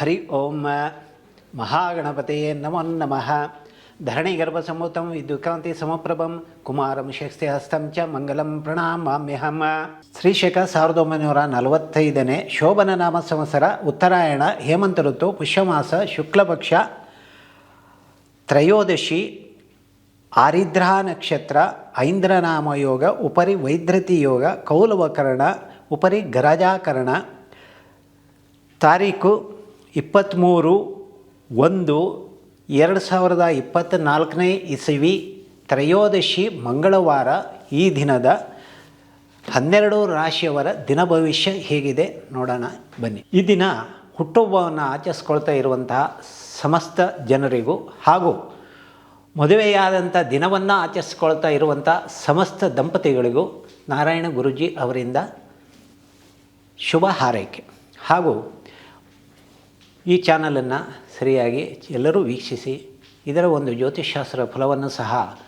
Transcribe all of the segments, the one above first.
ಹರಿ ಓಂ ಮಹಾಗಣಪತಿಯೇ ನಮೋ ನಮಃ ಧರಣಿಗರ್ಭಸಂಭೂತಂ ವಿದ್ಯುಕಾಂತಿ ಸಮಪ್ರಭಂ ಕುಮಾರಂ ಶಕ್ತಿ ಹಸ್ತಂ ಚ ಮಂಗಲಂ ಪ್ರಣಾಮಾಮ್ಯಹಂ ಶ್ರೀಶಕ ಸಾವಿರದ ಒಂಬೈನೂರ ನಲವತ್ತೈದನೇ ಶೋಭನ ನಾಮ ಸಂವತ್ಸರ ಉತ್ತರಾಯಣ ಹೇಮಂತ ಋತು ಪುಷ್ಯಮಾಸ ಶುಕ್ಲಪಕ್ಷ ತ್ರಯೋದಶಿ ಆರಿದ್ರಾ ನಕ್ಷತ್ರ ಐಂದ್ರನಾಮ ಯೋಗ ಉಪರಿ ವೈದ್ರತಿ ಯೋಗ ಕೌಲವಕರಣ ಉಪರಿ ಗರಜಾಕರಣ ತಾರೀಕು ಇಪ್ಪತ್ತ್ಮೂರು ಒಂದು, ಎರಡು ಸಾವಿರದ ಇಪ್ಪತ್ತ್ನಾಲ್ಕನೇ ಇಸವಿ ತ್ರಯೋದಶಿ ಮಂಗಳವಾರ ಈ ದಿನದ ಹನ್ನೆರಡು ರಾಶಿಯವರ ದಿನ ಭವಿಷ್ಯ ಹೇಗಿದೆ ನೋಡೋಣ, ಬನ್ನಿ. ಈ ದಿನ ಹುಟ್ಟುಹಬ್ಬವನ್ನು ಆಚರಿಸ್ಕೊಳ್ತಾ ಇರುವಂತಹ ಸಮಸ್ತ ಜನರಿಗೂ ಹಾಗೂ ಮದುವೆಯಾದಂಥ ದಿನವನ್ನು ಆಚರಿಸ್ಕೊಳ್ತಾ ಇರುವಂಥ ಸಮಸ್ತ ದಂಪತಿಗಳಿಗೂ ನಾರಾಯಣ ಗುರುಜಿ ಅವರಿಂದ ಶುಭ ಹಾರೈಕೆ ಹಾಗೂ ಈ ಚಾನಲನ್ನು ಸರಿಯಾಗಿ ಎಲ್ಲರೂ ವೀಕ್ಷಿಸಿ, ಇದರ ಒಂದು ಜ್ಯೋತಿಷ್ಶಾಸ್ತ್ರ ಫಲವನ್ನು ಸಹ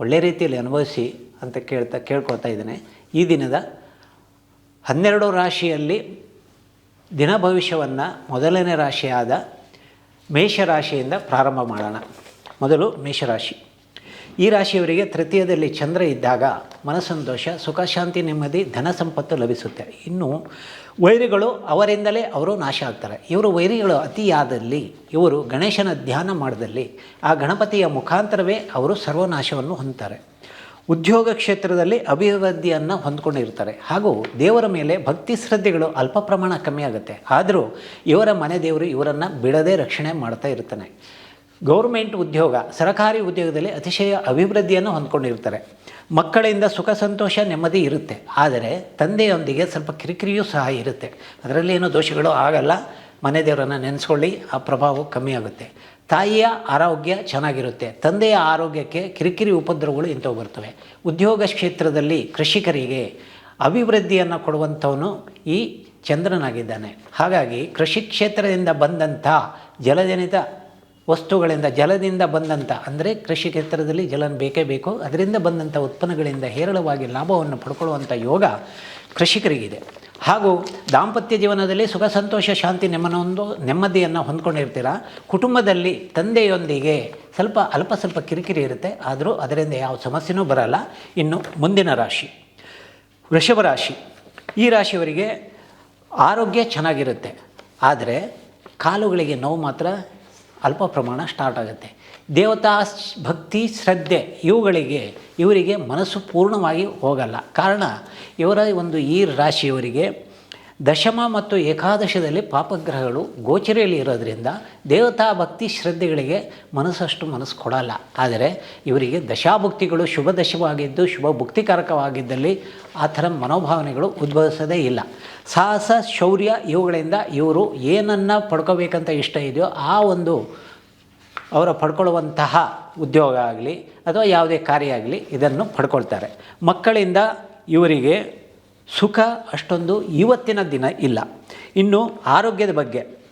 ಒಳ್ಳೆ ರೀತಿಯಲ್ಲಿ ಅನುಭವಿಸಿ ಅಂತ ಕೇಳ್ತಾ, ಕೇಳ್ಕೊಳ್ತಾ ಇದ್ದೇನೆ. ಈ ದಿನದ ಹನ್ನೆರಡು ರಾಶಿಯಲ್ಲಿ ದಿನ ಭವಿಷ್ಯವನ್ನು ಮೊದಲನೇ ರಾಶಿಯಾದ ಮೇಷರಾಶಿಯಿಂದ ಪ್ರಾರಂಭ ಮಾಡೋಣ. ಮೊದಲು ಮೇಷರಾಶಿ. ಈ ರಾಶಿಯವರಿಗೆ ತೃತೀಯದಲ್ಲಿ ಚಂದ್ರ ಇದ್ದಾಗ ಮನಸ್ಸಂತೋಷ ಸುಖ, ಶಾಂತಿ, ನೆಮ್ಮದಿ, ಧನ ಸಂಪತ್ತು ಲಭಿಸುತ್ತೆ. ಇನ್ನು ವೈರಿಗಳು ಅವರಿಂದಲೇ ಅವರು ನಾಶ ಆಗ್ತಾರೆ. ಇವರು ವೈರಿಗಳು ಅತಿಯಾದಲ್ಲಿ, ಇವರು ಗಣೇಶನ ಧ್ಯಾನ ಮಾಡಿದಲ್ಲಿ, ಆ ಗಣಪತಿಯ ಮುಖಾಂತರವೇ ಅವರು ಸರ್ವನಾಶವನ್ನು ಹೊಂದ್ತಾರೆ. ಉದ್ಯೋಗ ಕ್ಷೇತ್ರದಲ್ಲಿ ಅಭಿವೃದ್ಧಿಯನ್ನು ಹೊಂದ್ಕೊಂಡಿರ್ತಾರೆ. ಹಾಗೂ ದೇವರ ಮೇಲೆ ಭಕ್ತಿ ಶ್ರದ್ಧೆಗಳು ಅಲ್ಪ ಪ್ರಮಾಣ ಕಮ್ಮಿ ಆಗುತ್ತೆ. ಆದರೂ ಇವರ ಮನೆ ದೇವರು ಇವರನ್ನು ಬಿಡದೆ ರಕ್ಷಣೆ ಮಾಡ್ತಾ ಇರ್ತಾನೆ. ಗೌರ್ಮೆಂಟ್ ಉದ್ಯೋಗ, ಸರಕಾರಿ ಉದ್ಯೋಗದಲ್ಲಿ ಅತಿಶಯ ಅಭಿವೃದ್ಧಿಯನ್ನು ಹೊಂದ್ಕೊಂಡಿರ್ತಾರೆ ಮಕ್ಕಳಿಂದ ಸುಖ, ಸಂತೋಷ, ನೆಮ್ಮದಿ ಇರುತ್ತೆ. ಆದರೆ ತಂದೆಯೊಂದಿಗೆ ಸ್ವಲ್ಪ ಕಿರಿಕಿರಿಯೂ ಸಹ ಇರುತ್ತೆ. ಅದರಲ್ಲಿ ಏನೂ ದೋಷಗಳು ಆಗಲ್ಲ. ಮನೆ ದೇವರನ್ನು ನೆನೆಸ್ಕೊಳ್ಳಿ, ಆ ಪ್ರಭಾವ ಕಮ್ಮಿ ಆಗುತ್ತೆ. ತಾಯಿಯ ಆರೋಗ್ಯ ಚೆನ್ನಾಗಿರುತ್ತೆ. ತಂದೆಯ ಆರೋಗ್ಯಕ್ಕೆ ಕಿರಿಕಿರಿ ಉಪದ್ರವಗಳು ಇಂಥವು ಬರ್ತವೆ. ಉದ್ಯೋಗ ಕ್ಷೇತ್ರದಲ್ಲಿ ಕೃಷಿಕರಿಗೆ ಅಭಿವೃದ್ಧಿಯನ್ನು ಕೊಡುವಂಥವನು ಈ ಚಂದ್ರನಾಗಿದ್ದಾನೆ. ಹಾಗಾಗಿ ಕೃಷಿ ಕ್ಷೇತ್ರದಿಂದ ಬಂದಂಥ ಜಲಜನಿತ ವಸ್ತುಗಳಿಂದ, ಜಲದಿಂದ ಬಂದಂಥ ಅಂದರೆ ಕೃಷಿ ಕ್ಷೇತ್ರದಲ್ಲಿ ಜಲನ ಬೇಕೇ ಬೇಕು, ಅದರಿಂದ ಬಂದಂಥ ಉತ್ಪನ್ನಗಳಿಂದ ಹೇರಳವಾಗಿ ಲಾಭವನ್ನು ಪಡ್ಕೊಳ್ಳುವಂಥ ಯೋಗ ಕೃಷಿಕರಿಗಿದೆ. ಹಾಗೂ ದಾಂಪತ್ಯ ಜೀವನದಲ್ಲಿ ಸುಖ, ಸಂತೋಷ, ಶಾಂತಿ ನೆಮ್ಮನೊಂದು ನೆಮ್ಮದಿಯನ್ನು ಹೊಂದ್ಕೊಂಡಿರ್ತೀರ? ಕುಟುಂಬದಲ್ಲಿ ತಂದೆಯೊಂದಿಗೆ ಸ್ವಲ್ಪ, ಅಲ್ಪ ಸ್ವಲ್ಪ ಕಿರಿಕಿರಿ ಇರುತ್ತೆ, ಆದರೂ ಅದರಿಂದ ಯಾವ ಸಮಸ್ಯೆನೂ ಬರಲ್ಲ. ಇನ್ನು ಮುಂದಿನ ರಾಶಿ, ವೃಷಭ ರಾಶಿ. ಈ ರಾಶಿಯವರಿಗೆ ಆರೋಗ್ಯ ಚೆನ್ನಾಗಿರುತ್ತೆ, ಆದರೆ ಕಾಲುಗಳಿಗೆ ನೋವು ಮಾತ್ರ ಅಲ್ಪ ಪ್ರಮಾಣ ಸ್ಟಾರ್ಟ್ ಆಗುತ್ತೆ. ದೇವತಾ ಭಕ್ತಿ ಶ್ರದ್ಧೆ ಇವುಗಳಿಗೆ, ಇವರಿಗೆ ಮನಸ್ಸು ಪೂರ್ಣವಾಗಿ ಹೋಗಲ್ಲ. ಕಾರಣ, ಇವರ ಒಂದು ಈ ರಾಶಿಯವರಿಗೆ ದಶಮ ಮತ್ತು ಏಕಾದಶದಲ್ಲಿ ಪಾಪಗ್ರಹಗಳು ಗೋಚರಿಯಲ್ಲಿ ಇರೋದರಿಂದ ದೇವತಾ ಭಕ್ತಿ ಶ್ರದ್ಧೆಗಳಿಗೆ ಮನಸ್ಸಷ್ಟು ಮನಸ್ಸು ಕೊಡಲ್ಲ. ಆದರೆ ಇವರಿಗೆ ದಶಾಭುಕ್ತಿಗಳು ಶುಭ ದಶವಾಗಿದ್ದು ಶುಭ ಭುಕ್ತಿಕಾರಕವಾಗಿದ್ದಲ್ಲಿ ಆ ಥರ ಮನೋಭಾವನೆಗಳು ಉದ್ಭವಿಸೋದೇ ಇಲ್ಲ. ಸಾಹಸ, ಶೌರ್ಯ ಇವುಗಳಿಂದ ಇವರು ಏನನ್ನು ಪಡ್ಕೋಬೇಕಂತ ಇಷ್ಟ ಇದೆಯೋ ಆ ಒಂದು ಅವರ ಪಡ್ಕೊಳ್ಳುವಂತಹ ಉದ್ಯೋಗ ಆಗಲಿ ಅಥವಾ ಯಾವುದೇ ಕಾರ್ಯ ಆಗಲಿ ಇದನ್ನು ಪಡ್ಕೊಳ್ತಾರೆ. ಮಕ್ಕಳಿಂದ ಇವರಿಗೆ ಸುಖ ಅಷ್ಟೊಂದು ಇವತ್ತಿನ ದಿನ ಇಲ್ಲ. ಇನ್ನು ಆರೋಗ್ಯದ ಬಗ್ಗೆ,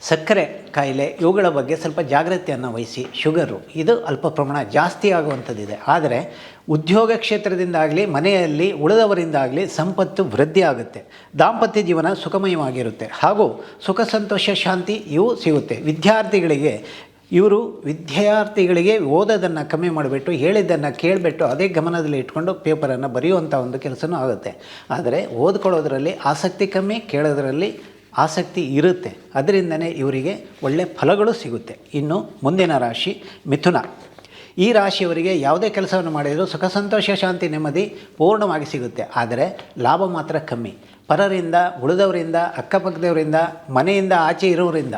ಸಕ್ಕರೆ ಕಾಯಿಲೆ ಇವುಗಳ ಬಗ್ಗೆ ಸ್ವಲ್ಪ ಜಾಗ್ರತೆಯನ್ನು ವಹಿಸಿ. ಶುಗರು, ಇದು ಅಲ್ಪ ಪ್ರಮಾಣ ಜಾಸ್ತಿ ಆಗುವಂಥದ್ದಿದೆ. ಆದರೆ ಉದ್ಯೋಗ ಕ್ಷೇತ್ರದಿಂದಾಗಲಿ, ಮನೆಯಲ್ಲಿ ಉಳಿದವರಿಂದಾಗಲಿ ಸಂಪತ್ತು ವೃದ್ಧಿ ಆಗುತ್ತೆ. ದಾಂಪತ್ಯ ಜೀವನ ಸುಖಮಯವಾಗಿರುತ್ತೆ. ಹಾಗೂ ಸುಖ, ಸಂತೋಷ, ಶಾಂತಿ ಇವು ಸಿಗುತ್ತೆ. ವಿದ್ಯಾರ್ಥಿಗಳಿಗೆ ಇವರು ವಿದ್ಯಾರ್ಥಿಗಳಿಗೆ ಓದೋದನ್ನು ಕಮ್ಮಿ ಮಾಡಿಬಿಟ್ಟು, ಹೇಳಿದ್ದನ್ನು ಕೇಳಿಬಿಟ್ಟು ಅದೇ ಗಮನದಲ್ಲಿ ಇಟ್ಕೊಂಡು ಪೇಪರನ್ನು ಬರೆಯುವಂಥ ಒಂದು ಕೆಲಸನೂ ಆಗುತ್ತೆ. ಆದರೆ ಓದ್ಕೊಳ್ಳೋದ್ರಲ್ಲಿ ಆಸಕ್ತಿ ಕಮ್ಮಿ, ಕೇಳೋದ್ರಲ್ಲಿ ಆಸಕ್ತಿ ಇರುತ್ತೆ. ಅದರಿಂದನೇ ಇವರಿಗೆ ಒಳ್ಳೆಯ ಫಲಗಳು ಸಿಗುತ್ತೆ. ಇನ್ನು ಮುಂದಿನ ರಾಶಿ ಮಿಥುನ. ಈ ರಾಶಿಯವರಿಗೆ ಯಾವುದೇ ಕೆಲಸವನ್ನು ಮಾಡಿದರೂ ಸುಖ, ಸಂತೋಷ, ಶಾಂತಿ, ನೆಮ್ಮದಿ ಪೂರ್ಣವಾಗಿ ಸಿಗುತ್ತೆ. ಆದರೆ ಲಾಭ ಮಾತ್ರ ಕಮ್ಮಿ. ಪರರಿಂದ, ಉಳಿದವರಿಂದ, ಅಕ್ಕಪಕ್ಕದವರಿಂದ, ಮನೆಯಿಂದ, ಆಚೆ ಇರೋರಿಂದ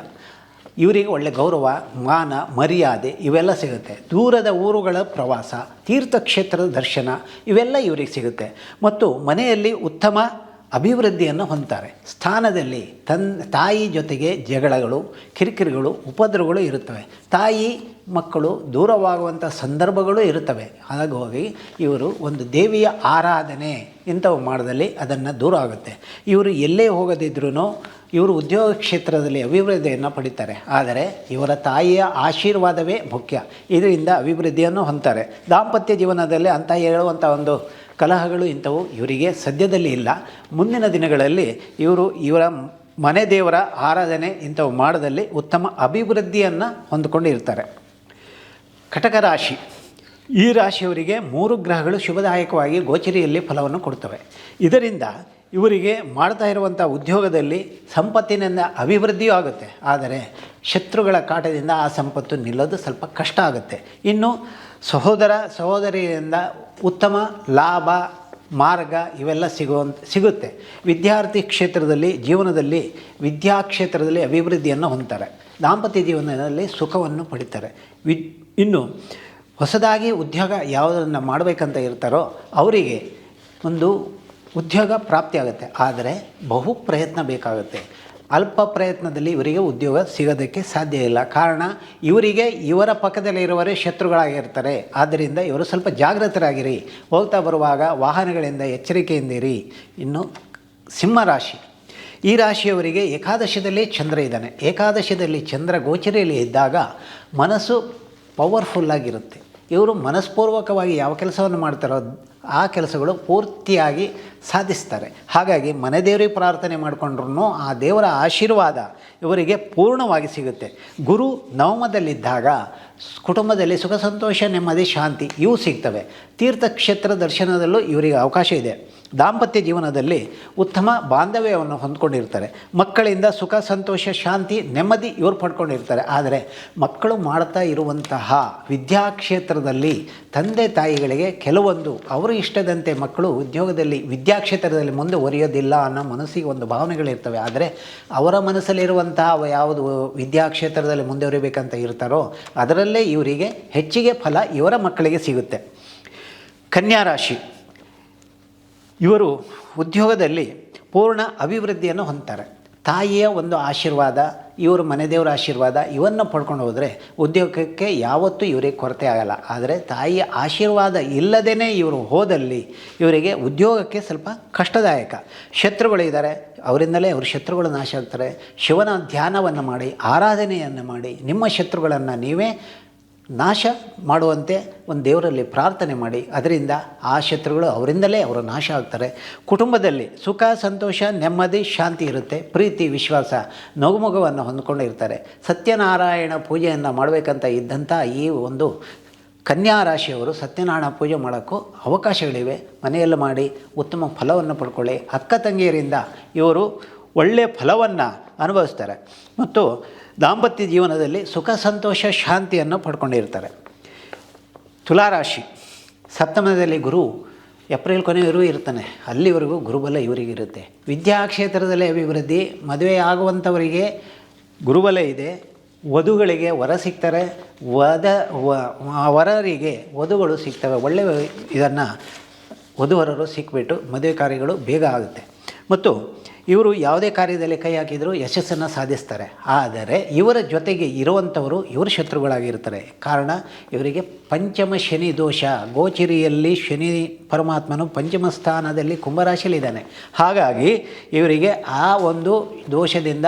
ಇವರಿಗೆ ಒಳ್ಳೆ ಗೌರವ, ಮಾನ, ಮರ್ಯಾದೆ ಇವೆಲ್ಲ ಸಿಗುತ್ತೆ. ದೂರದ ಊರುಗಳ ಪ್ರವಾಸ, ತೀರ್ಥಕ್ಷೇತ್ರದ ದರ್ಶನ ಇವೆಲ್ಲ ಇವರಿಗೆ ಸಿಗುತ್ತೆ. ಮತ್ತು ಮನೆಯಲ್ಲಿ ಉತ್ತಮ ಅಭಿವೃದ್ಧಿಯನ್ನು ಹೊಂದ್ತಾರೆ. ಸ್ಥಾನದಲ್ಲಿ ತನ್, ತಾಯಿ ಜೊತೆಗೆ ಜಗಳಗಳು, ಕಿರಿಕಿರಿಗಳು, ಉಪದ್ರವಗಳು ಇರುತ್ತವೆ. ತಾಯಿ, ಮಕ್ಕಳು ದೂರವಾಗುವಂಥ ಸಂದರ್ಭಗಳು ಇರುತ್ತವೆ. ಹಾಗಾಗಿ ಇವರು ಒಂದು ದೇವಿಯ ಆರಾಧನೆ ಇಂಥವು ಮಾಡಿದಲ್ಲಿ ಅದನ್ನು ದೂರ ಆಗುತ್ತೆ. ಇವರು ಎಲ್ಲೇ ಹೋಗದಿದ್ರೂ ಇವರು ಉದ್ಯೋಗ ಕ್ಷೇತ್ರದಲ್ಲಿ ಅಭಿವೃದ್ಧಿಯನ್ನು ಪಡಿತಾರೆ. ಆದರೆ ಇವರ ತಾಯಿಯ ಆಶೀರ್ವಾದವೇ ಮುಖ್ಯ. ಇದರಿಂದ ಅಭಿವೃದ್ಧಿಯನ್ನು ಹೊಂತಾರೆ ದಾಂಪತ್ಯ ಜೀವನದಲ್ಲಿ ಅಂತ ಹೇಳುವಂಥ ಒಂದು ಕಲಹಗಳು ಇಂಥವು ಇವರಿಗೆ ಸದ್ಯದಲ್ಲಿ ಇಲ್ಲ. ಮುಂದಿನ ದಿನಗಳಲ್ಲಿ ಇವರು ಇವರ ಮನೆ ದೇವರ ಆರಾಧನೆ ಇಂಥವು ಮಾಡದಲ್ಲಿ ಉತ್ತಮ ಅಭಿವೃದ್ಧಿಯನ್ನು ಹೊಂದಿಕೊಂಡಿರ್ತಾರೆ. ಕಟಕ ರಾಶಿ. ಈ ರಾಶಿಯವರಿಗೆ ಮೂರು ಗ್ರಹಗಳು ಶುಭದಾಯಕವಾಗಿ ಗೋಚರಿಯಲ್ಲಿ ಫಲವನ್ನು ಕೊಡ್ತವೆ. ಇದರಿಂದ ಇವರಿಗೆ ಮಾಡ್ತಾ ಇರುವಂಥ ಉದ್ಯೋಗದಲ್ಲಿ ಸಂಪತ್ತಿನಿಂದ ಅಭಿವೃದ್ಧಿಯೂ ಆಗುತ್ತೆ. ಆದರೆ ಶತ್ರುಗಳ ಕಾಟದಿಂದ ಆ ಸಂಪತ್ತು ನಿಲ್ಲೋದು ಸ್ವಲ್ಪ ಕಷ್ಟ ಆಗುತ್ತೆ. ಇನ್ನು ಸಹೋದರ ಸಹೋದರಿಯಿಂದ ಉತ್ತಮ ಲಾಭ, ಮಾರ್ಗ ಇವೆಲ್ಲ ಸಿಗುವಂತ, ಸಿಗುತ್ತೆ. ವಿದ್ಯಾರ್ಥಿ ಕ್ಷೇತ್ರದಲ್ಲಿ, ಜೀವನದಲ್ಲಿ, ವಿದ್ಯಾ ಕ್ಷೇತ್ರದಲ್ಲಿ ಅಭಿವೃದ್ಧಿಯನ್ನು ಹೊಂದ್ತಾರೆ. ದಾಂಪತ್ಯ ಜೀವನದಲ್ಲಿ ಸುಖವನ್ನು ಪಡಿತಾರೆ. ವಿದ್ ಇನ್ನು ಹೊಸದಾಗಿ ಉದ್ಯೋಗ ಯಾವುದನ್ನು ಮಾಡಬೇಕಂತ ಇರ್ತಾರೋ ಅವರಿಗೆ ಒಂದು ಉದ್ಯೋಗ ಪ್ರಾಪ್ತಿಯಾಗುತ್ತೆ ಆದರೆ ಬಹು ಪ್ರಯತ್ನ ಬೇಕಾಗುತ್ತೆ. ಅಲ್ಪ ಪ್ರಯತ್ನದಲ್ಲಿ ಇವರಿಗೆ ಉದ್ಯೋಗ ಸಿಗೋದಕ್ಕೆ ಸಾಧ್ಯ ಇಲ್ಲ. ಕಾರಣ ಇವರಿಗೆ ಇವರ ಪಕ್ಕದಲ್ಲಿರುವವರೇ ಶತ್ರುಗಳಾಗಿರ್ತಾರೆ. ಆದ್ದರಿಂದ ಇವರು ಸ್ವಲ್ಪ ಜಾಗೃತರಾಗಿರಿ. ಹೋಗ್ತಾ ಬರುವಾಗ ವಾಹನಗಳಿಂದ ಎಚ್ಚರಿಕೆಯಿಂದಿರಿ ಇನ್ನು ಸಿಂಹ ರಾಶಿ. ಈ ರಾಶಿಯವರಿಗೆ ಏಕಾದಶದಲ್ಲಿ ಚಂದ್ರ ಇದ್ದಾನೆ. ಏಕಾದಶದಲ್ಲಿ ಚಂದ್ರ ಗೋಚರಿಯಲ್ಲಿ ಇದ್ದಾಗ ಮನಸ್ಸು ಪವರ್ಫುಲ್ಲಾಗಿರುತ್ತೆ ಇವರು ಮನಸ್ಪೂರ್ವಕವಾಗಿ ಯಾವ ಕೆಲಸವನ್ನು ಮಾಡ್ತಾರೋ ಆ ಕೆಲಸಗಳು ಪೂರ್ತಿಯಾಗಿ ಸಾಧಿಸ್ತಾರೆ. ಹಾಗಾಗಿ ಮನೆ ದೇವರಿಗೆ ಪ್ರಾರ್ಥನೆ ಮಾಡಿಕೊಂಡ್ರೂ ಆ ದೇವರ ಆಶೀರ್ವಾದ ಇವರಿಗೆ ಪೂರ್ಣವಾಗಿ ಸಿಗುತ್ತೆ. ಗುರು ನವಮದಲ್ಲಿದ್ದಾಗ ಕುಟುಂಬದಲ್ಲಿ ಸುಖ ಸಂತೋಷ ನೆಮ್ಮದಿ ಶಾಂತಿ ಇವು ಸಿಗ್ತವೆ. ತೀರ್ಥಕ್ಷೇತ್ರ ದರ್ಶನದಲ್ಲೂ ಇವರಿಗೆ ಅವಕಾಶ ಇದೆ. ದಾಂಪತ್ಯ ಜೀವನದಲ್ಲಿ ಉತ್ತಮ ಬಾಂಧವ್ಯವನ್ನು ಹೊಂದ್ಕೊಂಡಿರ್ತಾರೆ. ಮಕ್ಕಳಿಂದ ಸುಖ, ಸಂತೋಷ, ಶಾಂತಿ, ನೆಮ್ಮದಿ ಇವರು ಪಡ್ಕೊಂಡಿರ್ತಾರೆ. ಆದರೆ ಮಕ್ಕಳು ಮಾಡ್ತಾ ಇರುವಂತಹ ವಿದ್ಯಾಕ್ಷೇತ್ರದಲ್ಲಿ ತಂದೆ ತಾಯಿಗಳಿಗೆ ಕೆಲವೊಂದು ಅವರು ಇಷ್ಟದಂತೆ ಮಕ್ಕಳು ಉದ್ಯೋಗದಲ್ಲಿ ವಿದ್ಯಾಕ್ಷೇತ್ರದಲ್ಲಿ ಮುಂದುವರಿಯೋದಿಲ್ಲ ಅನ್ನೋ ಮನಸ್ಸಿಗೆ ಒಂದು ಭಾವನೆಗಳಿರ್ತವೆ. ಆದರೆ ಅವರ ಮನಸ್ಸಲ್ಲಿರುವಂತಹ ಯಾವುದು ವಿದ್ಯಾಕ್ಷೇತ್ರದಲ್ಲಿ ಮುಂದುವರಿಬೇಕಂತ ಇರ್ತಾರೋ ಅದರಲ್ಲೇ ಇವರಿಗೆ ಹೆಚ್ಚಿಗೆ ಫಲ ಇವರ ಮಕ್ಕಳಿಗೆ ಸಿಗುತ್ತೆ. ಕನ್ಯಾ ರಾಶಿ. ಇವರು ಉದ್ಯೋಗದಲ್ಲಿ ಪೂರ್ಣ ಅಭಿವೃದ್ಧಿಯನ್ನು ಹೊಂದ್ತಾರೆ. ತಾಯಿಯ ಒಂದು ಆಶೀರ್ವಾದ, ಇವರು ಮನೆದೇವರ ಆಶೀರ್ವಾದ, ಇವನ್ನು ಪಡ್ಕೊಂಡು ಹೋದರೆ ಉದ್ಯೋಗಕ್ಕೆ ಯಾವತ್ತೂ ಇವರಿಗೆ ಕೊರತೆ ಆಗಲ್ಲ. ಆದರೆ ತಾಯಿಯ ಆಶೀರ್ವಾದ ಇಲ್ಲದೇ ಇವರು ಹೋದಲ್ಲಿ ಇವರಿಗೆ ಉದ್ಯೋಗಕ್ಕೆ ಸ್ವಲ್ಪ ಕಷ್ಟದಾಯಕ. ಶತ್ರುಗಳಿದ್ದಾರೆ ಅವರಿಂದಲೇ ಅವರು ಶತ್ರುಗಳು ನಾಶ ಆಗ್ತಾರೆ. ಶಿವನ ಧ್ಯಾನವನ್ನು ಮಾಡಿ, ಆರಾಧನೆಯನ್ನು ಮಾಡಿ, ನಿಮ್ಮ ಶತ್ರುಗಳನ್ನು ನೀವೇ ನಾಶ ಮಾಡುವಂತೆ ಒಂದು ದೇವರಲ್ಲಿ ಪ್ರಾರ್ಥನೆ ಮಾಡಿ, ಅದರಿಂದ ಆ ಶತ್ರುಗಳು ಅವರಿಂದಲೇ ಅವರು ನಾಶ ಆಗ್ತಾರೆ. ಕುಟುಂಬದಲ್ಲಿ ಸುಖ, ಸಂತೋಷ, ನೆಮ್ಮದಿ, ಶಾಂತಿ ಇರುತ್ತೆ, ಪ್ರೀತಿ, ವಿಶ್ವಾಸ, ನಗುಮಗುವನ್ನು ಹೊಂದ್ಕೊಂಡಿರ್ತಾರೆ. ಸತ್ಯನಾರಾಯಣ ಪೂಜೆಯನ್ನು ಮಾಡಬೇಕಂತ ಇದ್ದಂಥ ಈ ಒಂದು ಕನ್ಯಾ ರಾಶಿಯವರು ಸತ್ಯನಾರಾಯಣ ಪೂಜೆ ಮಾಡೋಕ್ಕೂ ಅವಕಾಶಗಳಿವೆ. ಮನೆಯಲ್ಲಿ ಮಾಡಿ ಉತ್ತಮ ಫಲವನ್ನು ಪಡ್ಕೊಳ್ಳಿ. ಅಕ್ಕ ತಂಗಿಯರಿಂದ ಇವರು ಒಳ್ಳೆಯ ಫಲವನ್ನು ಅನುಭವಿಸ್ತಾರೆ. ಮತ್ತು ದಾಂಪತ್ಯ ಜೀವನದಲ್ಲಿ ಸುಖ, ಸಂತೋಷ, ಶಾಂತಿಯನ್ನು ಪಡ್ಕೊಂಡಿರ್ತಾರೆ. ತುಲಾರಾಶಿ, ಸಪ್ತಮದಲ್ಲಿ ಗುರು ಏಪ್ರಿಲ್ ಕೊನೆಯವರೆಗೂ ಇರ್ತಾನೆ. ಅಲ್ಲಿವರೆಗೂ ಗುರುಬಲ ಇವರಿಗಿರುತ್ತೆ. ವಿದ್ಯಾಕ್ಷೇತ್ರದಲ್ಲಿ ಅಭಿವೃದ್ಧಿ, ಮದುವೆ ಆಗುವಂಥವರಿಗೆ ಗುರುಬಲ ಇದೆ. ವಧುಗಳಿಗೆ ವರ ಸಿಗ್ತಾರೆ. ವದ ವರರಿಗೆ ವಧುಗಳು ಸಿಗ್ತವೆ. ಒಳ್ಳೆಯ ಇದನ್ನು ವಧುವರರು ಸಿಕ್ಬಿಟ್ಟು ಮದುವೆ ಕಾರ್ಯಗಳು ಬೇಗ ಆಗುತ್ತೆ. ಮತ್ತು ಇವರು ಯಾವುದೇ ಕಾರ್ಯದಲ್ಲಿ ಕೈ ಹಾಕಿದರೂ ಯಶಸ್ಸನ್ನು ಸಾಧಿಸ್ತಾರೆ. ಆದರೆ ಇವರ ಜೊತೆಗೆ ಇರುವಂಥವರು ಇವರು ಶತ್ರುಗಳಾಗಿರ್ತಾರೆ ಕಾರಣ ಇವರಿಗೆ ಪಂಚಮ ಶನಿ ದೋಷ. ಗೋಚರಿಯಲ್ಲಿ ಶನಿ ಪರಮಾತ್ಮನು ಪಂಚಮ ಸ್ಥಾನದಲ್ಲಿ ಕುಂಭರಾಶಿಯಲ್ಲಿದ್ದಾನೆ. ಹಾಗಾಗಿ ಇವರಿಗೆ ಆ ಒಂದು ದೋಷದಿಂದ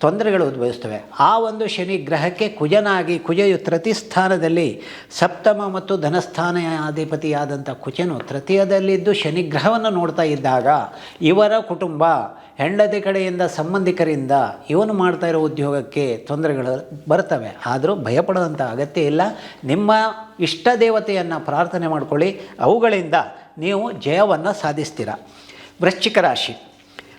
ತೊಂದರೆಗಳು ಉದ್ಭವಿಸ್ತವೆ ಆ ಒಂದು ಶನಿ ಗ್ರಹಕ್ಕೆ ಕುಜನಾಗಿ ಕುಜೆಯು ತೃತೀಯ ಸ್ಥಾನದಲ್ಲಿ ಸಪ್ತಮ ಮತ್ತು ಧನಸ್ಥಾನಾಧಿಪತಿಯಾದಂಥ ಕುಜನು ತೃತೀಯದಲ್ಲಿದ್ದು ಶನಿ ಗ್ರಹವನ್ನು ನೋಡ್ತಾ ಇದ್ದಾಗ ಇವರ ಕುಟುಂಬ ಹೆಂಡತಿ ಕಡೆಯಿಂದ ಸಂಬಂಧಿಕರಿಂದ ಇವನು ಮಾಡ್ತಾ ಇರೋ ಉದ್ಯೋಗಕ್ಕೆ ತೊಂದರೆಗಳು ಬರ್ತವೆ. ಆದರೂ ಭಯಪಡೋದಂಥ ಅಗತ್ಯ ಇಲ್ಲ. ನಿಮ್ಮ ಇಷ್ಟ ದೇವತೆಯನ್ನು ಪ್ರಾರ್ಥನೆ ಮಾಡ್ಕೊಳ್ಳಿ. ಅವುಗಳಿಂದ ನೀವು ಜಯವನ್ನು ಸಾಧಿಸ್ತೀರ. ವೃಶ್ಚಿಕ ರಾಶಿ.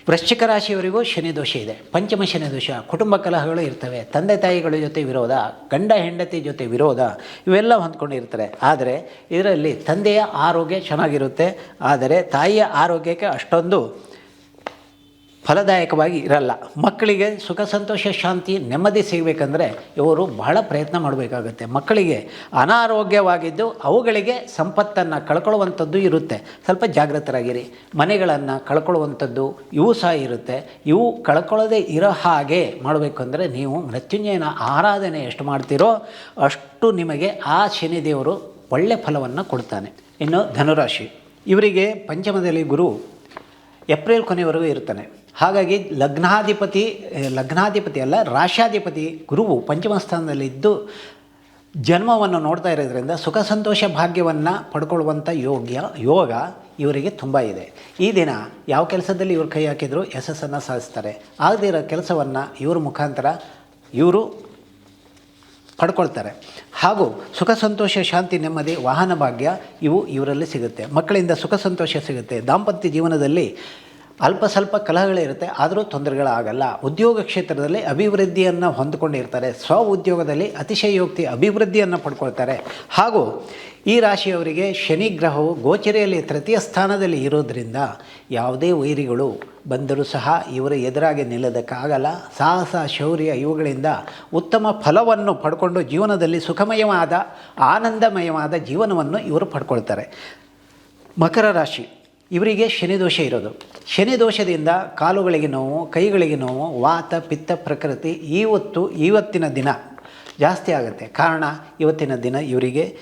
ವೃಶ್ಚಿಕ ರಾಶಿಯವರಿಗೂ ಶನಿ ದೋಷ ಇದೆ. ಪಂಚಮ ಶನಿ ದೋಷ, ಕುಟುಂಬ ಕಲಹಗಳು ಇರ್ತವೆ. ತಂದೆ ತಾಯಿಗಳ ಜೊತೆ ವಿರೋಧ, ಗಂಡ ಹೆಂಡತಿ ಜೊತೆ ವಿರೋಧ, ಇವೆಲ್ಲ ಹೊಂದ್ಕೊಂಡಿರ್ತಾರೆ. ಆದರೆ ಇದರಲ್ಲಿ ತಂದೆಯ ಆರೋಗ್ಯ ಚೆನ್ನಾಗಿರುತ್ತೆ. ಆದರೆ ತಾಯಿಯ ಆರೋಗ್ಯಕ್ಕೆ ಅಷ್ಟೊಂದು ಫಲದಾಯಕವಾಗಿ ಇರಲ್ಲ. ಮಕ್ಕಳಿಗೆ ಸುಖ, ಸಂತೋಷ, ಶಾಂತಿ, ನೆಮ್ಮದಿ ಸಿಗಬೇಕಂದ್ರೆ ಇವರು ಬಹಳ ಪ್ರಯತ್ನ ಮಾಡಬೇಕಾಗುತ್ತೆ. ಮಕ್ಕಳಿಗೆ ಅನಾರೋಗ್ಯವಾಗಿದ್ದು ಅವುಗಳಿಗೆ ಸಂಪತ್ತನ್ನು ಕಳ್ಕೊಳ್ಳುವಂಥದ್ದು ಇರುತ್ತೆ. ಸ್ವಲ್ಪ ಜಾಗೃತರಾಗಿರಿ ಮನೆಗಳನ್ನು ಕಳ್ಕೊಳ್ಳುವಂಥದ್ದು ಇವು ಸಹ ಇರುತ್ತೆ. ಇವು ಕಳ್ಕೊಳ್ಳೋದೇ ಇರೋ ಹಾಗೆ ಮಾಡಬೇಕು ಅಂದರೆ ನೀವು ಮೃತ್ಯುಂಜಯನ ಆರಾಧನೆ ಎಷ್ಟು ಮಾಡ್ತೀರೋ ಅಷ್ಟು ನಿಮಗೆ ಆ ಶನಿದೇವರು ಒಳ್ಳೆ ಫಲವನ್ನು ಕೊಡ್ತಾನೆ. ಇನ್ನು ಧನುರಾಶಿ. ಇವರಿಗೆ ಪಂಚಮದಲ್ಲಿ ಗುರು ಏಪ್ರಿಲ್ ಕೊನೆವರೆಗೂ ಇರ್ತಾನೆ. ಹಾಗಾಗಿ ಲಗ್ನಾಧಿಪತಿ ಲಗ್ನಾಧಿಪತಿ ಅಲ್ಲ ರಾಶಾಧಿಪತಿ ಗುರುವು ಪಂಚಮ ಸ್ಥಾನದಲ್ಲಿದ್ದು ಜನ್ಮವನ್ನು ನೋಡ್ತಾ ಇರೋದ್ರಿಂದ ಸುಖ ಸಂತೋಷ ಭಾಗ್ಯವನ್ನು ಪಡ್ಕೊಳ್ಳುವಂಥ ಯೋಗ್ಯ, ಯೋಗ ಇವರಿಗೆ ತುಂಬ ಇದೆ. ಈ ದಿನ ಯಾವ ಕೆಲಸದಲ್ಲಿ ಇವರು ಕೈ ಹಾಕಿದರೂ ಯಶಸ್ಸನ್ನು ಸಾಧಿಸ್ತಾರೆ. ಆಗದಿರೋ ಕೆಲಸವನ್ನು ಇವ್ರ ಮುಖಾಂತರ ಇವರು ಪಡ್ಕೊಳ್ತಾರೆ. ಹಾಗೂ ಸುಖ ಸಂತೋಷ, ಶಾಂತಿ, ನೆಮ್ಮದಿ, ವಾಹನ ಭಾಗ್ಯ ಇವು ಇವರಲ್ಲಿ ಸಿಗುತ್ತೆ. ಮಕ್ಕಳಿಂದ ಸುಖ ಸಂತೋಷ ಸಿಗುತ್ತೆ. ದಾಂಪತ್ಯ ಜೀವನದಲ್ಲಿ ಅಲ್ಪ ಸ್ವಲ್ಪ ಕಲಹಗಳಿರುತ್ತೆ ಆದರೂ ತೊಂದರೆಗಳಾಗಲ್ಲ. ಉದ್ಯೋಗ ಕ್ಷೇತ್ರದಲ್ಲಿ ಅಭಿವೃದ್ಧಿಯನ್ನು ಹೊಂದಿಕೊಂಡಿರ್ತಾರೆ. ಸ್ವ ಉದ್ಯೋಗದಲ್ಲಿ ಅತಿಶಯೋಕ್ತಿ ಅಭಿವೃದ್ಧಿಯನ್ನು ಪಡ್ಕೊಳ್ತಾರೆ. ಹಾಗೂ ಈ ರಾಶಿಯವರಿಗೆ ಶನಿ ಗ್ರಹವು ಗೋಚರಿಯಲ್ಲಿ ತೃತೀಯ ಸ್ಥಾನದಲ್ಲಿ ಇರೋದರಿಂದ ಯಾವುದೇ ವೈರಿಗಳು ಬಂದರೂ ಸಹ ಇವರ ಎದುರಾಗಿ ನಿಲ್ಲೋದಕ್ಕಾಗಲ್ಲ. ಸಾಹಸ, ಶೌರ್ಯ ಇವುಗಳಿಂದ ಉತ್ತಮ ಫಲವನ್ನು ಪಡ್ಕೊಂಡು ಜೀವನದಲ್ಲಿ ಸುಖಮಯವಾದ, ಆನಂದಮಯವಾದ ಜೀವನವನ್ನು ಇವರು ಪಡ್ಕೊಳ್ತಾರೆ. ಮಕರ ರಾಶಿ. ಇವರಿಗೆ ಶನಿ ದೋಷ ಇರೋದು. ಶನಿ ದೋಷದಿಂದ ಕಾಲುಗಳಿಗೆ ನೋವು, ಕೈಗಳಿಗೆ ನೋವು, ವಾತ, ಪಿತ್ತ, ಪ್ರಕೃತಿ ಇವತ್ತು ಇವತ್ತಿನ ದಿನ ಜಾಸ್ತಿ ಆಗುತ್ತೆ. ಕಾರಣ ಇವತ್ತಿನ ದಿನ ಇವರಿಗೆ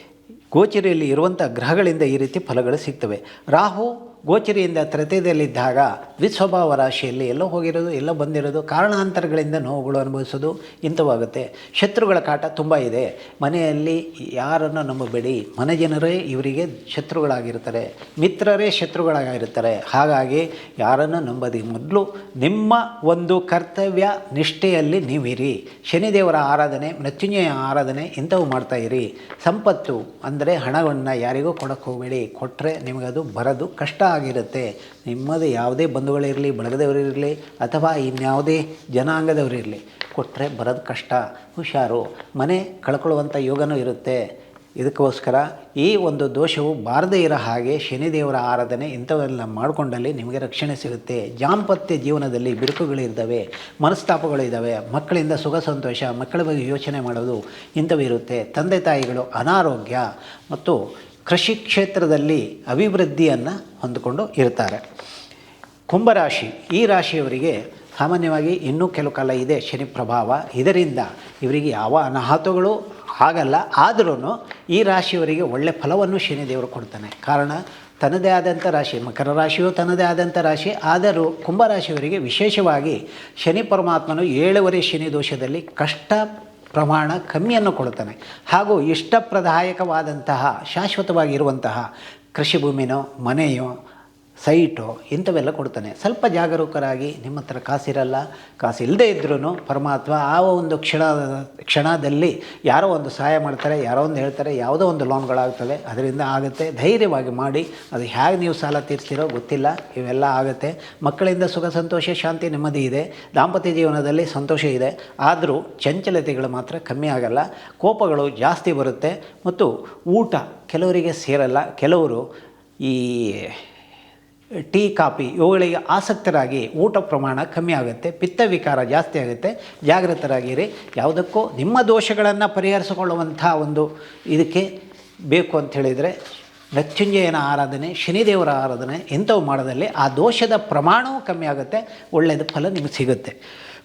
ಗೋಚರಿಯಲ್ಲಿ ಇರುವಂಥ ಗ್ರಹಗಳಿಂದ ಈ ರೀತಿ ಫಲಗಳು ಸಿಗ್ತವೆ. ರಾಹು ಗೋಚರಿಯಿಂದ ತೃತೀಯದಲ್ಲಿದ್ದಾಗ ವಿಸ್ವಭಾವ ರಾಶಿಯಲ್ಲಿ ಎಲ್ಲೋ ಹೋಗಿರೋದು, ಎಲ್ಲೋ ಬಂದಿರೋದು, ಕಾರಣಾಂತರಗಳಿಂದ ನೋವುಗಳು ಅನುಭವಿಸೋದು ಇಂಥವಾಗುತ್ತೆ. ಶತ್ರುಗಳ ಕಾಟ ತುಂಬ ಇದೆ. ಮನೆಯಲ್ಲಿ ಯಾರನ್ನು ನಂಬಬೇಡಿ. ಮನೆ ಜನರೇ ಇವರಿಗೆ ಶತ್ರುಗಳಾಗಿರ್ತಾರೆ. ಮಿತ್ರರೇ ಶತ್ರುಗಳಾಗಿರ್ತಾರೆ. ಹಾಗಾಗಿ ಯಾರನ್ನು ನಂಬದಿ ಮೊದಲು ನಿಮ್ಮ ಒಂದು ಕರ್ತವ್ಯ ನಿಷ್ಠೆಯಲ್ಲಿ ನೀವಿರಿ. ಶನಿದೇವರ ಆರಾಧನೆ ಮೃತ್ಯುಂಜಯ ಆರಾಧನೆ ಇಂಥವು ಇರಿ. ಸಂಪತ್ತು ಅಂದರೆ ಹಣವನ್ನು ಯಾರಿಗೂ ಕೊಡೋಕ್ಕೆ ಹೋಗಬೇಡಿ. ಕೊಟ್ಟರೆ ನಿಮಗದು ಬರೋದು ಕಷ್ಟ. ಆಗಿರುತ್ತೆ. ನಿಮ್ಮದು ಯಾವುದೇ ಬಂಧುಗಳಿರಲಿ, ಬಳಗದವರಿರಲಿ, ಅಥವಾ ಇನ್ಯಾವುದೇ ಜನಾಂಗದವರಿರಲಿ ಕೊಟ್ಟರೆ ಬರೋದು ಕಷ್ಟ, ಹುಷಾರು. ಮನೆ ಕಳ್ಕೊಳ್ಳುವಂಥ ಯೋಗನೂ ಇರುತ್ತೆ. ಇದಕ್ಕೋಸ್ಕರ ಈ ಒಂದು ದೋಷವು ಬಾರದೇ ಇರೋ ಹಾಗೆ ಶನಿದೇವರ ಆರಾಧನೆ ಇಂಥವೆಲ್ಲ ಮಾಡಿಕೊಂಡಲ್ಲಿ ನಿಮಗೆ ರಕ್ಷಣೆ ಸಿಗುತ್ತೆ. ಜಾಂಪತ್ಯ ಜೀವನದಲ್ಲಿ ಬಿರುಕುಗಳಿದ್ದಾವೆ ಮನಸ್ತಾಪಗಳು ಇದ್ದಾವೆ ಮಕ್ಕಳಿಂದ ಸುಖ ಸಂತೋಷ, ಮಕ್ಕಳ ಬಗ್ಗೆ ಯೋಚನೆ ಮಾಡೋದು ಇಂಥವು ಇರುತ್ತೆ. ತಂದೆ ತಾಯಿಗಳು ಅನಾರೋಗ್ಯ ಮತ್ತು ಕೃಷಿ ಕ್ಷೇತ್ರದಲ್ಲಿ ಅಭಿವೃದ್ಧಿಯನ್ನು ಹೊಂದಿಕೊಂಡು ಇರ್ತಾರೆ. ಕುಂಭರಾಶಿ, ಈ ರಾಶಿಯವರಿಗೆ ಸಾಮಾನ್ಯವಾಗಿ ಇನ್ನೂ ಕೆಲವು ಕಾಲ ಇದೆ ಶನಿ ಪ್ರಭಾವ. ಇದರಿಂದ ಇವರಿಗೆ ಯಾವ ಅನಾಹುತಗಳು ಆಗಲ್ಲ. ಆದರೂ ಈ ರಾಶಿಯವರಿಗೆ ಒಳ್ಳೆ ಫಲವನ್ನು ಶನಿದೇವರು ಕೊಡ್ತಾನೆ. ಕಾರಣ, ತನ್ನದೇ ಆದಂಥ ರಾಶಿ, ಮಕರ ರಾಶಿಯು ತನ್ನದೇ ಆದಂಥ ರಾಶಿ. ಆದರೂ ಕುಂಭರಾಶಿಯವರಿಗೆ ವಿಶೇಷವಾಗಿ ಶನಿ ಪರಮಾತ್ಮನು ಏಳುವರೆ ಶನಿ ದೋಷದಲ್ಲಿ ಕಷ್ಟ ಪ್ರಮಾಣ ಕಮ್ಮಿಯನ್ನು ಕೊಡುತ್ತಾನೆ. ಹಾಗೂ ಇಷ್ಟಪ್ರದಾಯಕವಾದಂತಹ ಶಾಶ್ವತವಾಗಿರುವಂತಹ ಕೃಷಿ ಭೂಮಿನೋ ಮನೆಯೋ ಸೈಟು ಇಂಥವೆಲ್ಲ ಕೊಡ್ತಾನೆ. ಸ್ವಲ್ಪ ಜಾಗರೂಕರಾಗಿ ನಿಮ್ಮ ಹತ್ರ ಕಾಸಿರಲ್ಲ ಕಾಸು ಇಲ್ಲದೇ ಇದ್ರೂ ಪರಮಾತ್ಮ ಆ ಒಂದು ಕ್ಷಣ, ಕ್ಷಣದಲ್ಲಿ ಯಾರೋ ಒಂದು ಸಹಾಯ ಮಾಡ್ತಾರೆ, ಯಾರೋ ಒಂದು ಹೇಳ್ತಾರೆ, ಯಾವುದೋ ಒಂದು ಲೋನ್ಗಳಾಗ್ತವೆ, ಅದರಿಂದ ಆಗುತ್ತೆ. ಧೈರ್ಯವಾಗಿ ಮಾಡಿ, ಅದು ಹೇಗೆ ನೀವು ಸಾಲ ತೀರಿಸ್ತೀರೋ ಗೊತ್ತಿಲ್ಲ, ಇವೆಲ್ಲ ಆಗುತ್ತೆ. ಮಕ್ಕಳಿಂದ ಸುಖ, ಸಂತೋಷ, ಶಾಂತಿ ನೆಮ್ಮದಿ ಇದೆ. ದಾಂಪತ್ಯ ಜೀವನದಲ್ಲಿ ಸಂತೋಷ ಇದೆ. ಆದರೂ ಚಂಚಲತೆಗಳು ಮಾತ್ರ ಕಮ್ಮಿ ಆಗಲ್ಲ, ಕೋಪಗಳು ಜಾಸ್ತಿ ಬರುತ್ತೆ. ಮತ್ತು ಊಟ ಕೆಲವರಿಗೆ ಸೇರಲ್ಲ, ಕೆಲವರು ಈ ಟೀ, ಕಾಫಿ, ಇವುಗಳಿಗೆ ಆಸಕ್ತರಾಗಿ ಊಟ ಪ್ರಮಾಣ ಕಮ್ಮಿ ಆಗುತ್ತೆ, ಪಿತ್ತ ವಿಕಾರ ಜಾಸ್ತಿ ಆಗುತ್ತೆ. ಜಾಗೃತರಾಗಿರಿ ಯಾವುದಕ್ಕೂ ನಿಮ್ಮ ದೋಷಗಳನ್ನು ಪರಿಹರಿಸಿಕೊಳ್ಳುವಂಥ ಒಂದು ಇದಕ್ಕೆ ಬೇಕು ಅಂತ ಹೇಳಿದರೆ ಮೃತ್ಯುಂಜಯನ ಆರಾಧನೆ, ಶನಿದೇವರ ಆರಾಧನೆ ಇಂಥವು ಮಾಡೋದಲ್ಲಿ ಆ ದೋಷದ ಪ್ರಮಾಣವೂ ಕಮ್ಮಿ ಆಗುತ್ತೆ, ಒಳ್ಳೆಯದು ಫಲ ನಿಮಗೆ ಸಿಗುತ್ತೆ.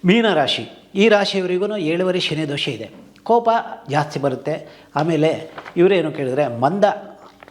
ಮೀನರಾಶಿ ಈ ರಾಶಿಯವರಿಗೂ ಏಳುವರೆ ಶನಿ ದೋಷ ಇದೆ. ಕೋಪ ಜಾಸ್ತಿ ಬರುತ್ತೆ. ಆಮೇಲೆ ಇವರೇನು ಕೇಳಿದರೆ, ಮಂದ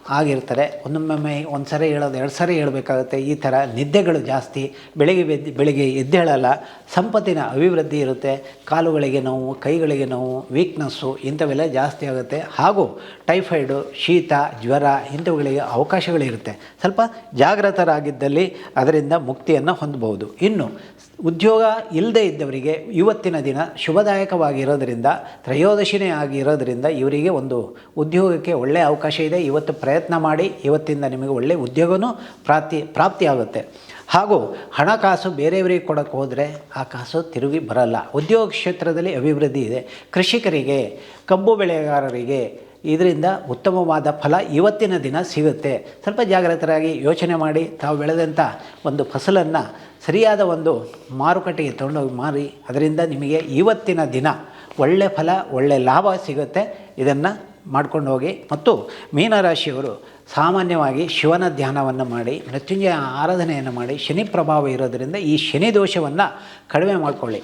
ಆಗಿರ್ತಾರೆ. ಒಂದೊಮ್ಮೆ ಒಂದು ಸರಿ ಹೇಳೋದು, ಎರಡು ಸರಿ ಹೇಳಬೇಕಾಗುತ್ತೆ. ಈ ಥರ ನಿದ್ದೆಗಳು ಜಾಸ್ತಿ, ಬೆಳಿಗ್ಗೆ ಬೆದ್ದು ಬೆಳಿಗ್ಗೆ ಎದ್ದೇಳಲ್ಲ ಸಂಪತ್ತಿನ ಅಭಿವೃದ್ಧಿ ಇರುತ್ತೆ. ಕಾಲುಗಳಿಗೆ ನೋವು, ಕೈಗಳಿಗೆ ನೋವು ವೀಕ್ನೆಸ್ಸು ಇಂಥವೆಲ್ಲ ಜಾಸ್ತಿ ಆಗುತ್ತೆ. ಹಾಗೂ ಟೈಫಾಯ್ಡು ಶೀತ, ಜ್ವರ ಇಂಥವುಗಳಿಗೆ ಅವಕಾಶಗಳಿರುತ್ತೆ. ಸ್ವಲ್ಪ ಜಾಗೃತರಾಗಿದ್ದಲ್ಲಿ ಅದರಿಂದ ಮುಕ್ತಿಯನ್ನು ಹೊಂದಬಹುದು. ಇನ್ನು ಉದ್ಯೋಗ ಇಲ್ಲದೇ ಇದ್ದವರಿಗೆ ಇವತ್ತಿನ ದಿನ ಶುಭದಾಯಕವಾಗಿರೋದರಿಂದ, ತ್ರಯೋದಶಿನೇ ಆಗಿರೋದ್ರಿಂದ ಇವರಿಗೆ ಒಂದು ಉದ್ಯೋಗಕ್ಕೆ ಒಳ್ಳೆಯ ಅವಕಾಶ ಇದೆ. ಇವತ್ತು ಪ್ರಯತ್ನ ಮಾಡಿ, ಇವತ್ತಿಂದ ನಿಮಗೆ ಒಳ್ಳೆಯ ಉದ್ಯೋಗವೂ ಪ್ರಾಪ್ತಿ, ಪ್ರಾಪ್ತಿಯಾಗುತ್ತೆ. ಹಾಗೂ ಹಣಕಾಸು ಬೇರೆಯವರಿಗೆ ಕೊಡೋಕ್ಕೆ ಹೋದರೆ ಆ ಕಾಸು ತಿರುಗಿ ಬರಲ್ಲ. ಉದ್ಯೋಗ ಕ್ಷೇತ್ರದಲ್ಲಿ ಅಭಿವೃದ್ಧಿ ಇದೆ. ಕೃಷಿಕರಿಗೆ, ಕಬ್ಬು ಬೆಳೆಗಾರರಿಗೆ ಇದರಿಂದ ಉತ್ತಮವಾದ ಫಲ ಇವತ್ತಿನ ದಿನ ಸಿಗುತ್ತೆ. ಸ್ವಲ್ಪ ಜಾಗೃತರಾಗಿ ಯೋಚನೆ ಮಾಡಿ, ತಾವು ಬೆಳೆದಂಥ ಒಂದು ಫಸಲನ್ನು ಸರಿಯಾದ ಒಂದು ಮಾರುಕಟ್ಟೆಗೆ ತಗೊಂಡೋಗಿ ಮಾರಿ, ಅದರಿಂದ ನಿಮಗೆ ಇವತ್ತಿನ ದಿನ ಒಳ್ಳೆ ಫಲ, ಒಳ್ಳೆ ಲಾಭ ಸಿಗುತ್ತೆ. ಇದನ್ನು ಮಾಡ್ಕೊಂಡು ಹೋಗಿ. ಮತ್ತು ಮೀನರಾಶಿಯವರು ಸಾಮಾನ್ಯವಾಗಿ ಶಿವನ ಧ್ಯಾನವನ್ನು ಮಾಡಿ, ಮೃತ್ಯುಂಜಯ ಆರಾಧನೆಯನ್ನು ಮಾಡಿ, ಶನಿ ಪ್ರಭಾವ ಇರೋದರಿಂದ ಈ ಶನಿ ದೋಷವನ್ನು ಕಡಿಮೆ ಮಾಡಿಕೊಳ್ಳಿ.